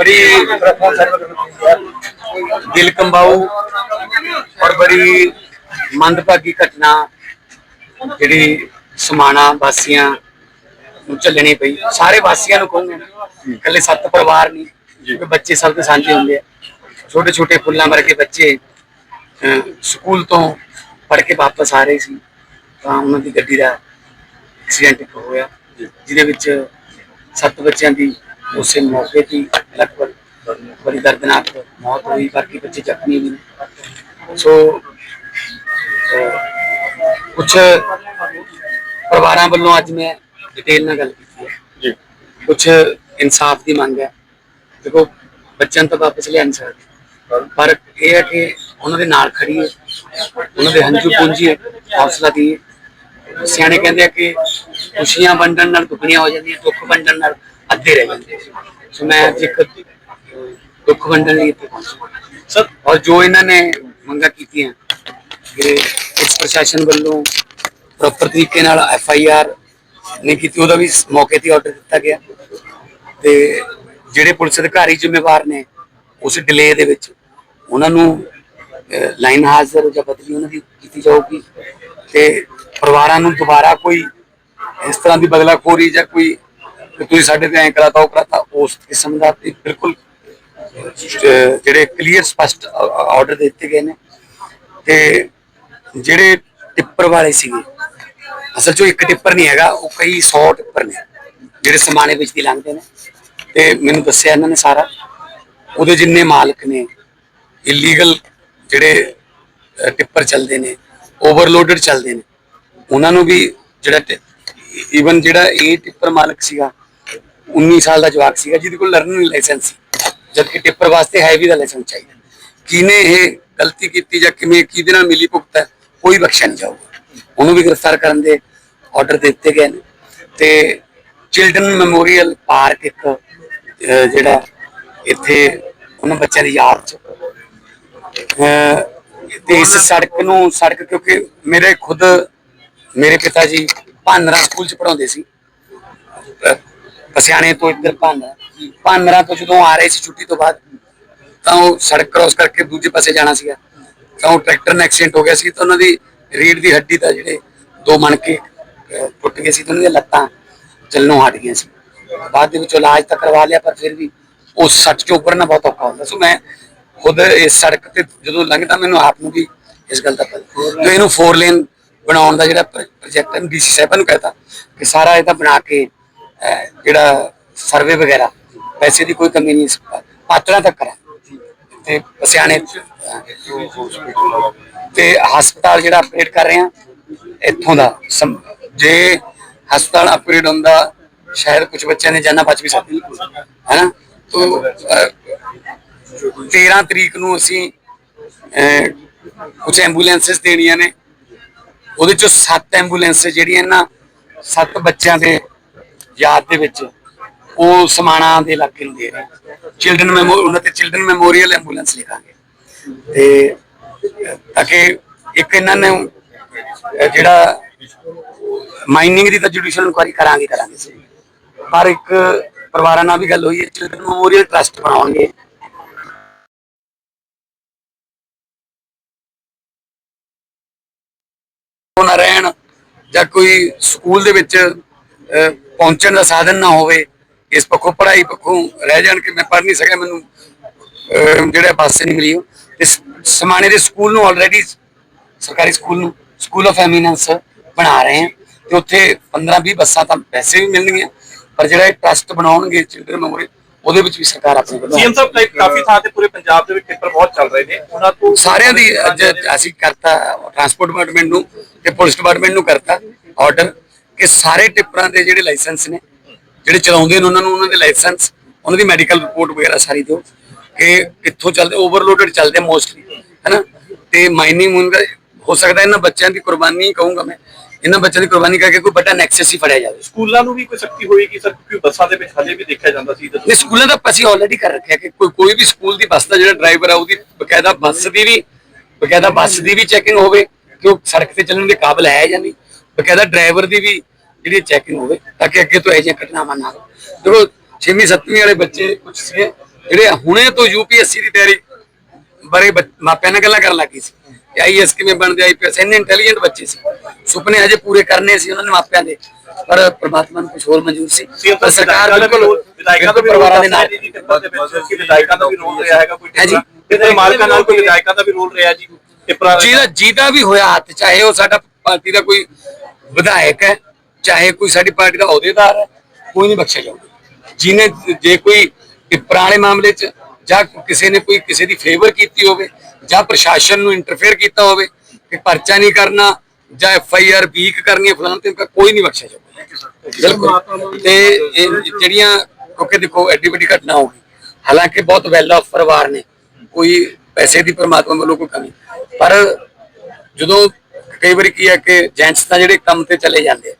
बड़ी दिल कंबाऊ और बड़ी ਮੰਦਭਾਗੀ ਘਟਨਾ ਜਿਹੜੀ ਸਮਾਣਾ ਵਾਸੀਆਂ ਨੂੰ ਝੱਲਣੀ ਪਈ ਸਾਰੇ ਵਾਸੀਆਂ ਨੂੰ ਕਹੂੰਗਾ ਇਕੱਲੇ ਸੱਤ ਪਰਿਵਾਰ ਨਹੀਂ ਕਿਉਂਕਿ ਬੱਚੇ ਸਭ ਦੇ ਸਾਂਝੇ ਹੁੰਦੇ ਆ ਛੋਟੇ ਛੋਟੇ ਫੁੱਲਾਂ ਵਰਗੇ ਬੱਚੇ ਅਹ, ਸਕੂਲ ਤੋਂ ਪੜ੍ਹ ਕੇ ਵਾਪਸ ਆ ਰਹੇ ਸੀ ਤਾਂ ਉਹਨਾਂ ਦੀ ਗੱਡੀ ਦਾ ਐਕਸੀਡੈਂਟ ਇੱਕ ਹੋਇਆ ਜਿਹਦੇ ਵਿੱਚ ਸੱਤ ਬੱਚਿਆਂ ਦੀ ਉਸੇ ਮੌਕੇ ਤੇ ਹੀ ਲਗਭਗ ਬੜੀ ਦਰਦਨਾਕ ਮੌਤ ਹੋਈ ਬਾਕੀ ਬੱਚੇ ਜ਼ਖਮੀ ਵੀ ਸੋ ਕੁਝ ਪਰਿਵਾਰਾਂ ਵੱਲੋਂ ਅੱਜ ਮੈਂ ਡਿਟੇਲ ਨਾਲ ਗੱਲ ਕੀਤੀ ਹੈ। ਜੀ। ਕੁਝ ਇਨਸਾਫ ਦੀ ਮੰਗ ਹੈ। ਦੇਖੋ ਬੱਚਿਆਂ ਤਾਂ ਵਾਪਸ ਲਿਆ ਨਹੀਂ ਸਕਦੇ। ਪਰ ਇਹ ਹੈ ਕਿ ਉਹਨਾਂ ਦੇ ਨਾਲ ਖੜੀ ਹੈ ਉਹਨਾਂ ਦੇ ਹੰਝੂ ਪੂੰਜੀ ਹੈ ਹੌਸਲਾ ਦੀ ਸਿਆਣੇ ਕਹਿੰਦੇ ਆ ਕਿ ਖੁਸ਼ੀਆਂ ਵੰਡਣ ਨਾਲ ਦੁੱਖਣੀਆਂ ਹੋ ਜਾਂਦੀਆਂ ਦੁੱਖ ਵੰਡਣ ਨਾਲ ਅੱਧੇ ਰਹਿ ਜਾਂਦੇ ਸੋ ਮੈਂ ਅੱਜ ਇੱਕ ਦੁੱਖ ਵੰਡਣ ਲਈ ਇੱਥੇ ਪਹੁੰਚਿਆ ਸਰ, ਔਰ ਜੋ ਇਹਨਾਂ ਨੇ ਮੰਗਾਂ ਕੀਤੀਆਂ ਕਿ ਪੁਲਿਸ ਪ੍ਰਸ਼ਾਸਨ ਵੱਲੋਂ ਪ੍ਰੋਪਰ ਤਰੀਕੇ ਨਾਲ ਐਫ ਆਈ ਆਰ ਨਹੀਂ ਕੀਤੀ, ਉਹਦਾ ਵੀ ਮੌਕੇ ਤੇ ਆਰਡਰ ਦਿੱਤਾ ਗਿਆ। ਤੇ ਜਿਹੜੇ ਪੁਲਿਸ ਅਧਿਕਾਰੀ ਜ਼ਿੰਮੇਵਾਰ ਨੇ ਉਸ ਡਿਲੇ ਦੇ ਵਿੱਚ ਉਹਨਾਂ ਨੂੰ ਲਾਈਨ ਹਾਜ਼ਰ ਜਾਂ ਬਦਲੀ ਉਹਨਾਂ ਦੀ ਕੀਤੀ ਜਾਊਗੀ। ਤੇ ਪਰਿਵਾਰਾਂ ਨੂੰ ਦੁਬਾਰਾ ਕੋਈ ਇਸ ਤਰ੍ਹਾਂ ਦੀ ਬਦਲਾਖੋਰੀ ਜਾਂ ਕੋਈ ਕਿ ਤੁਸੀਂ ਸਾਡੇ ਤੇ ਐਂ ਕਰਾਤਾ, ਉਹ ਕਰਾਤਾ, ਉਸ ਕਿਸਮ ਦਾ ਬਿਲਕੁਲ ਜਿਹੜੇ ਕਲੀਅਰ ਸਪਸ਼ਟ ਆਰਡਰ ਦਿੱਤੇ ਗਏ ਨੇ। ਤੇ ਜਿਹੜੇ ਟਿੱਪਰ ਵਾਲੇ ਸੀਗੇ, ਅਸਲ 'ਚ ਇੱਕ ਟਿੱਪਰ ਨਹੀਂ ਹੈਗਾ, ਉਹ ਕਈ 100 ਟਿੱਪਰ ਨੇ, ਜਿਹੜੇ ਸਮਾਨੇ ਵਿੱਚ ਦੀ ਲੰਘਦੇ ਨੇ। ਤੇ ਮੈਨੂੰ ਦੱਸਿਆ ਇਹਨਾਂ ਨੇ ਸਾਰਾ, ਉਹਦੇ ਜਿੰਨੇ ਮਾਲਕ ਨੇ ਇਲੀਗਲ ਜਿਹੜੇ ਟਿੱਪਰ ਚੱਲਦੇ ਨੇ ਓਵਰਲੋਡਡ ਚੱਲਦੇ ਨੇ, ਉਹਨਾਂ ਨੂੰ ਵੀ ਜਿਹੜਾ ਈਵਨ ਜਿਹੜਾ ਇਹ ਟਿੱਪਰ ਮਾਲਕ ਸੀਗਾ 19 ਸਾਲ ਦਾ ਜਵਾਕ ਸੀਗਾ ਜਿਹਦੇ ਕੋਲ ਲਰਨਿੰਗ ਲਾਇਸੈਂਸ ਸੀ। ਜਦਕਿ ਟਿੱਪਰ ਵਾਸਤੇ ਹੈਵੀ ਦਾ ਲਾਇਸੈਂਸ ਚਾਹੀਦਾ। ਕਿਨੇ ਇਹ ਗਲਤੀ ਕੀਤੀ ਜਾਂ ਕਿਵੇਂ ਕਿਹਦੇ ਨਾਲ ਮਿਲੀ ਭੁਗਤ ਕੋਈ ਬਖਸ਼ਿਆ ਨਹੀਂ ਜਾਊਗਾ। ਉਹਨੂੰ ਵੀ ਗ੍ਰਿਫਤਾਰ ਕਰਨ ਦੇ ਆਰਡਰ ਦਿੱਤੇ ਗਏ ਨੇ। ਤੇ ਚਿਲਡਰਨ ਮੈਮੋਰੀਅਲ ਪਾਰਕ ਇੱਕ ਜਿਹੜਾ ਇੱਥੇ ਉਹਨਾਂ ਬੱਚਿਆਂ ਦੀ ਯਾਦ ਚ। ਅਹ, ਤੇ ਇਸ ਸੜਕ ਨੂੰ ਸੜਕ ਕਿਉਂਕਿ ਮੇਰੇ ਖੁਦ ਮੇਰੇ ਪਿਤਾ ਜੀ ਭਾਨਰਾ ਸਕੂਲ ਚ ਪੜਾਉਂਦੇ ਸੀ। ਅਹ, ਪਸਿਆਣੇ ਤੋਂ ਇੱਧਰ ਭਾਨਰਾ ਭਾਨਰਾ ਤੋਂ ਜਦੋਂ ਆ ਰਹੇ ਸੀ ਛੁੱਟੀ ਤੋਂ ਬਾਅਦ ਤਾਂ ਉਹ ਸੜਕ ਕ੍ਰਾਸ ਕਰਕੇ ਦੂਜੇ ਪਾਸੇ ਜਾਣਾ ਸੀਗਾ। ਤਾਂ ਉਹ ਟਰੈਕਟਰ ਨਾਲ ਐਕਸੀਡੈਂਟ ਹੋ ਗਿਆ ਸੀ ਤਾਂ ਉਹਨਾਂ ਦੀ ਰੀੜ ਦੀ ਹੱਡੀ ਦਾ ਜਿਹੜੇ ਦੋ ਮਣਕੇ ਟੁੱਟ ਗਏ ਸੀ ਤਾਂ ਉਹਨਾਂ ਦੀਆਂ ਲੱਤਾਂ ਚੱਲਣੋਂ ਹਟ ਗਈਆਂ ਸੀ। ਬਾਅਦ ਦੇ ਵਿੱਚ ਇਲਾਜ ਤਾਂ ਕਰਵਾ ਲਿਆ ਪਰ ਫਿਰ ਵੀ ਉਸ ਸੱਟ ਚੋਂ ਉੱਪਰਨਾ ਬਹੁਤ ਔਖਾ ਹੁੰਦਾ। ਸੋ ਮੈਂ ਖੁਦ ਇਸ ਸੜਕ ਤੇ ਜਦੋਂ ਲੰਘਦਾ ਮੈਨੂੰ ਆਪ ਨੂੰ ਵੀ ਇਸ ਗੱਲ ਦਾ ਪਤਾ ਤੇ ਇਹਨੂੰ 4 ਲੇਨ ਬਣਾਉਣ ਦਾ ਜਿਹੜਾ ਪ੍ਰੋਜੈਕਟ ਹੈ ਡੀਸੀ ਸਾਹਿਬਾਂ ਨੂੰ ਕਹਤਾ ਕਿ ਸਾਰਾ ਇਹਦਾ ਬਣਾ ਕੇ ਜਿਹੜਾ ਸਰਵੇ ਵਗੈਰਾ, ਪੈਸੇ ਦੀ ਕੋਈ ਕਮੀ ਨਹੀਂ ਪਾਤਰਾਂ ਤੱਕ ਕਰਾਂ ਤੇ ਪਸਿਆਣੇ ਤੇ ਹਸਪਤਾਲ ਜਿਹੜਾ ਅਪਗ੍ਰੇਡ ਕਰ ਰਹੇ ਆ, ਇੱਥੋਂ ਦਾ ਜੇ ਹਸਪਤਾਲ ਅਪਗ੍ਰੇਡ ਹੁੰਦਾ ਸ਼ਾਇਦ ਕੁਝ ਬੱਚਿਆਂ ਨੇ ਜਾਨਾਂ ਬਚ ਵੀ ਸਕਦੀ ਹੈਨਾ? ਤੋ 13 ਤਰੀਕ ਨੂੰ ਅਸੀਂ ਕੁਝ ਐਂਬੂਲੈਂਸਸ ਦੇਣੀਆਂ ਨੇ। ਉਹਦੇ ਚੋਂ 7 ਐਂਬੂਲੈਂਸ ਜਿਹੜੀਆਂ ਨਾ 7 ਬੱਚਿਆਂ ਦੇ ਯਾਦ ਦੇ ਵਿੱਚ ਉਹ ਸਮਾਣਾ ਦੇ ਇਲਾਕੇ ਨੂੰ ਦੇ ਰਹੇ ਚਿਲਡਰਨ ਮੈਮੋ ਉਹਨਾਂ ਤੇ ਚਿਲਡਰਨ ਮੈਮੋਰੀਅਲ ਐਂਬੂਲੈਂਸ ਲਿਖਾਂਗੇ। ਤੇ, ਤਾਂ ਕਿ ਇੱਕ ਇਹਨਾਂ ਨੇ ਜਿਹੜਾ ਮਾਈਨਿੰਗ ਦੀ ਤਾਂ ਜੁਡੀਸ਼ੀਅਲ ਇਨਕੁਆਰੀ ਕਰਾਂਗੇ ਕਰਾਂਗੇ ਸਹੀ ਪਰ ਇੱਕ ਪਰਿਵਾਰਾਂ ਨਾਲ ਵੀ ਗੱਲ ਹੋਈ ਹੈ ਚਿਲਡਰਨ ਮੈਮੋਰੀਅਲ ਟਰਸਟ ਬਣਾਉਣਗੇ। ਨਾ ਰਹਿਣ ਜਾਂ ਕੋਈ ਸਕੂਲ ਦੇ ਵਿੱਚ ਪਹੁੰਚਣ ਦਾ ਸਾਧਨ ਨਾ ਹੋਵੇ ਇਸ ਪੱਖੋਂ ਪੜ੍ਹਾਈ ਪੱਖੋਂ ਰਹਿ ਜਾਣ ਕਿ ਮੈਂ ਪੜ੍ਹ ਨਹੀਂ ਸਕਿਆ ਮੈਨੂੰ ਜਿਹੜਾ ਬੱਸ ਨਹੀਂ ਮਿਲੀ ਉਹ। ਤੇ ਸ- ਸਮਾਣੇ ਦੇ ਸਕੂਲ ਨੂੰ ਆਲਰੇਡੀ ਸਰਕਾਰੀ ਸਕੂਲ ਨੂੰ ਸਕੂਲ ਆਫ ਐਮੀਨੈਂਸ ਬਣਾ ਰਹੇ ਹਾਂ। ਤੇ ਉੱਥੇ 15 20 ਬੱਸਾਂ ਤਾਂ ਵੈਸੇ ਵੀ ਮਿਲਣਗੀਆਂ ਪਰ ਜਿਹੜਾ ਇਹ ਟਰਸਟ ਬਣਾਉਣਗੇ ਚਿਲਡਰਨ ਮੈਮੋਰੀ ਉਹਦੇ ਵਿੱਚ ਵੀ ਸਰਕਾਰ ਆਪਣੇ ਵੱਲੋਂ ਸੀਐਮ ਸਾਹਿਬ ਲਾਈਕ ਕਾਫੀ ਥਾਂ ਤੇ ਪੂਰੇ ਪੰਜਾਬ ਦੇ ਵਿੱਚ ਪੇਪਰ ਬਹੁਤ ਚੱਲ ਰਹੇ ਨੇ। ਉਹਨਾਂ ਤੋਂ ਸਾਰਿਆਂ ਦੀ ਅੱਜ ਅਸੀਂ ਕਰਤਾ ਟਰਾਂਸਪੋਰਟ ਡਿਪਾਰਟਮੈਂਟ ਨੂੰ ਤੇ ਪੁਲਿਸ ਡਿਪਾਰਟਮੈਂਟ ਨੂੰ ਕਰਤਾ ਆਰਡਰ ਕਿ ਸਾਰੇ ਟਿੱਪਰਾਂ ਦੇ ਜਿਹੜੇ ਲਾਇਸੈਂਸ ਨੇ ਜਿਹੜੇ ਚਲਾਉਂਦੇ ਨੇ ਉਹਨਾਂ ਨੂੰ ਉਹਨਾਂ ਦੇ ਲਾਇਸੈਂਸ ਉਹਨਾਂ ਦੀ ਮੈਡੀਕਲ ਰਿਪੋਰਟ ਵਗੈਰਾ ਸਾਰੀ ਦਿਓ ਕਿ ਕਿੱਥੋਂ ਚੱਲਦੇ ਓਵਰਲੋਡਡ ਚੱਲਦੇ ਮੋਸਟਲੀ ਹੈਨਾ? ਤੇ ਮਾਈਨਿੰਗ ਹੋ ਸਕਦਾ ਇਹਨਾਂ ਬੱਚਿਆਂ ਦੀ ਕੁਰਬਾਨੀ ਕਹੂੰਗਾ ਮੈਂ ਇਹਨਾਂ ਬੱਚਿਆਂ ਦੀ ਕੁਰਬਾਨੀ ਕਰਕੇ ਕੋਈ ਵੱਡਾ ਨੈਕਸਸ ਹੀ ਫੜਿਆ ਜਾਵੇ। ਸਕੂਲਾਂ ਨੂੰ ਵੀ ਕੋਈ ਸਖਤੀ ਹੋਏਗੀ ਸਰ ਕਿਉਂਕਿ ਬੱਸਾਂ ਦੇ ਵਿੱਚ ਹਜੇ ਵੀ ਦੇਖਿਆ ਜਾਂਦਾ ਸੀ ਇਹ ਸਕੂਲਾਂ ਦਾ ਅਸੀਂ ਆਲਰੇਡੀ ਕਰ ਰੱਖਿਆ ਕਿ ਕੋਈ ਕੋਈ ਵੀ ਸਕੂਲ ਦੀ ਬੱਸ ਦਾ ਜਿਹੜਾ ਡਰਾਈਵਰ ਆ ਉਹਦੀ ਬਕਾਇਦਾ ਬੱਸ ਦੀ ਵੀ ਬਕਾਇਦਾ ਬੱਸ ਦੀ ਵੀ ਚੈਕਿੰਗ ਹੋਵੇ ਕਿ ਉਹ ਸੜਕ ਤੇ ਚੱਲਣ ਦੇ ਕਾਬਿਲ ਹੈ ਜਾਂ ਨਹੀਂ। ਬਕਾਇਦਾ ਡਰਾਈਵਰ ਦੀ ਵੀ ਜਿਹੜੀ ਚੈਕਿੰਗ ਹੋਵੇ ਤਾਂ ਕਿ ਅੱਗੇ ਤੋਂ ਇਹ ਜਿਹੀਆਂ ਘਟਨਾਵਾਂ ਨਾ ਹੋਣ ਦੇਖੋ 6ਵੀਂ 7ਵੀਂ ਵਾਲੇ ਬੱਚੇ ਕੁਝ ਸੀਗੇ ਜਿਹੜੇ ਹੁਣੇ ਤੋਂ ਯੂਪੀਐਸਸੀ ਦੀ ਤਿਆਰੀ ਬਾਰੇ ਬੱਚ- ਮਾਪਿਆਂ ਨਾਲ ਗੱਲਾਂ ਕਰਨ ਲੱਗੀ ਸੀ ਕਿ ਆਈਐਸ ਕਿਵੇਂ ਬਣਦੇ ਆਈਪੀਐਸ ਇੰਨੇ ਇੰਟੈਲੀਜੈਂਟ ਬੱਚੇ ਸੀ ਸੁਪਨੇ ਹਜੇ ਪੂਰੇ ਕਰਨੇ ਸੀ ਉਹਨਾਂ ਨੇ ਮਾਪਿਆਂ ਦੇ ਪਰ ਪ੍ਰਮਾਤਮਾ ਨੂੰ ਕੁਝ ਹੋਰ ਮਨਜ਼ੂਰ ਸੀ ਸੀਐਮ ਪਰ ਸਰਕਾਰ ਦਾ ਵੀ ਬਿਲਕੁਲ ਰੋਲ ਵਿਧਾਇਕਾਂ ਦਾ ਵੀ ਰੋਲ ਪਰਿਵਾਰਾਂ ਦੇ ਨਾਲ ਜੀ ਟਿੱਪਰ ਦੇ ਵਿੱਚ ਕਿ ਵਿਧਾਇਕਾਂ ਦਾ ਵੀ ਰੋਲ ਰਿਹਾ ਹੈਗਾ ਕੋਈ ਹੈ ਜੀ। ਕਿਤੇ ਮਾਲਕਾਂ ਨਾਲ ਕੋਈ ਵਿਧਾਇਕਾਂ ਦਾ ਵੀ ਰੋਲ ਰਿਹਾ ਜੀ ਟਿੱਪਰਾਂ ਦਾ ਜਿਹਦਾ ਜਿਹਦਾ ਵੀ ਹੋਇਆ ਹੱਥ ਚਾਹੇ ਉਹ ਸਾਡਾ ਪਾਰਟੀ ਦਾ ਕੋਈ ਵਿਧਾਇਕ ਹੈ ਚਾਹੇ ਕੋਈ ਸਾਡੀ ਪਾਰਟੀ ਦਾ ਅਹੁਦੇਦਾਰ ਹੈ ਕੋਈ ਨਹੀਂ ਬਖਸ਼ਿਆ ਜਾਊਗਾ। ਜਿਹਨੇ ਜੇ ਕੋਈ ਵਾਲੇ ਮਾਮਲੇ 'ਚ ਜਾਂ ਕਿਸੇ ਨੇ ਕੋਈ ਕਿਸੇ ਦੀ ਫੇਵਰ ਕੀਤੀ ਹੋਵੇ ਜਾਂ ਪ੍ਰਸ਼ਾਸਨ ਨੂੰ ਇੰਟਰਫੇਅਰ ਕੀਤਾ ਹੋਵੇ ਕਿ ਪਰਚਾ ਨਹੀਂ ਕਰਨਾ ਜਾਂ ਐਫ ਆਈ ਆਰ ਵੀਕ ਕਰਨੀ ਹੈ ਫਲਾਣ ਤੇ ਕੋਈ ਨਹੀਂ ਬਖਸ਼ਿਆ ਜਾਊਗਾ। ਬਿਲਕੁਲ। ਤੇ ਇਹ ਜਿਹੜੀਆਂ ਕਿਉਂਕਿ ਦੇਖੋ ਐਡੀ ਵੱਡੀ ਘਟਨਾ ਹੋ ਗਈ। ਹਾਲਾਂਕਿ ਬਹੁਤ ਵੈਲ ਆਫ ਪਰਿਵਾਰ ਨੇ ਕੋਈ ਪੈਸੇ ਦੀ ਪਰਮਾਤਮਾ ਵੱਲੋਂ ਕੋਈ ਕਮੀ। ਪਰ ਜਦੋਂ ਕਈ ਵਾਰੀ ਕੀ ਹੈ ਕਿ ਜੈਂਟਸ ਤਾਂ ਜਿਹੜੇ ਕੰਮ ਤੇ ਚਲੇ ਜਾਂਦੇ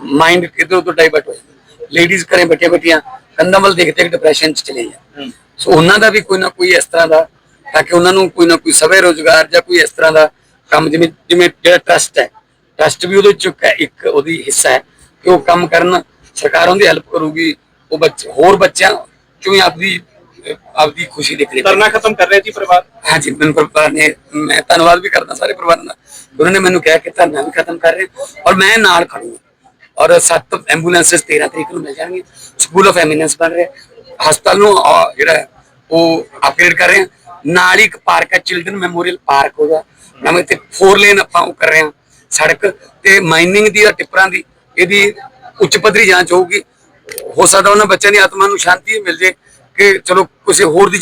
ਮਾਈਂਡ ਕਿਧਰ ਉਧਰ ਡਾਈਵਰਟ ਹੋ ਜਾਂਦਾ ਲੇਡੀਜ਼ ਘਰੇ ਬੈਠੀਆਂ ਬੈਠੀਆਂ ਕੰਧਾਂ ਵੱਲ ਦੇਖਦੇ ਡਿਪਰੈਸ਼ਨ ਚ ਚਲੇ ਜਾਂਦੇ। ਸੋ ਉਹਨਾਂ ਦਾ ਵੀ ਕੋਈ ਨਾ ਕੋਈ ਇਸ ਤਰ੍ਹਾਂ ਦਾ ਤਾਂ ਕਿ ਉਹਨਾਂ ਨੂੰ ਕੋਈ ਨਾ ਕੋਈ ਸਵੇ ਰੋਜ਼ਗਾਰ ਜਾਂ ਕੋਈ ਇਸ ਤਰ੍ਹਾਂ ਦਾ ਕੰਮ ਜਿਵੇਂ ਜਿਵੇਂ ਜਿਹੜਾ ਟਰਸਟ ਹੈ। ਟਰਸਟ ਵੀ ਉਹਦੇ ਚ ਇੱਕ ਉਹਦੀ ਹਿੱਸਾ ਹੈ ਕਿ ਉਹ ਕੰਮ ਕਰਨ ਸਰਕਾਰ ਉਹਦੀ ਹੈਲਪ ਕਰੂਗੀ ਉਹ ਬੱਚੇ ਹੋਰ ਬੱਚਿਆਂ ਚੋਂ ਹੀ ਆਪਦੀ ਆਪਦੀ ਖੁਸ਼ੀ ਦੇਖਣੀ ਧਰਨਾ ਖਤਮ ਕਰ ਰਿਹਾ ਜੀ ਪਰਿਵਾਰ? ਹਾਂਜੀ ਮੈਨੂੰ ਪਰਿਵਾਰ ਨੇ ਮੈਂ ਧੰਨਵਾਦ ਵੀ ਕਰਦਾ ਸਾਰੇ ਪਰਿਵਾਰਾਂ ਦਾ। ਉਹਨਾਂ ਨੇ ਮੈਨੂੰ ਕਿਹਾ ਕਿ ਧਰਨਾ ਵੀ ਖਤਮ ਕਰ ਰਹੇ ਹਾਂ ਔਰ ਮੈਂ ਨਾਲ ਖੜੂੰਗਾ। ਔਰ ਸੱਤ ਐਂਬੂਲੈਂਸਸ 13 ਤਰੀਕ ਨੂੰ ਮਿਲ ਜਾਣਗੇ ਸਕੂਲ ਆਫ ਐਮੀਨੈਂਸ ਬਣ ਰਿਹਾ ਹਸਪਤਾਲ ਨੂੰ ਜਿਹੜਾ ਉਹ ਅਪਗ੍ਰੇਡ ਕਰ ਰਹੇ ਹਾਂ। ਨਾਲ ਹੀ ਇੱਕ ਪਾਰਕ ਹੈ ਚਿਲਡਰਨ ਮੈਮੋਰੀਅਲ ਪਾਰਕ ਹੋਗਾ ਨਵੇਂ ਤੇ 4 ਲੇਨ ਆਪਾਂ ਉਹ ਕਰ ਰਹੇ ਹਾਂ, ਸੜਕ। ਤੇ ਮਾਈਨਿੰਗ ਦੀ ਜਾਂ ਟਿੱਪਰਾਂ ਦੀ ਇਹਦੀ ਉੱਚ ਪੱਧਰੀ ਜਾਂਚ ਹੋਊਗੀ। ਹੋ ਸਕਦਾ ਉਹਨਾਂ ਬੱਚਿਆਂ ਦੀ ਆਤਮਾ ਨੂੰ ਸ਼ਾਂਤੀ ਮਿਲ ਜੇ ਕਿ ਚਲੋ ਕਿਸੇ ਹੋਰ ਦੀ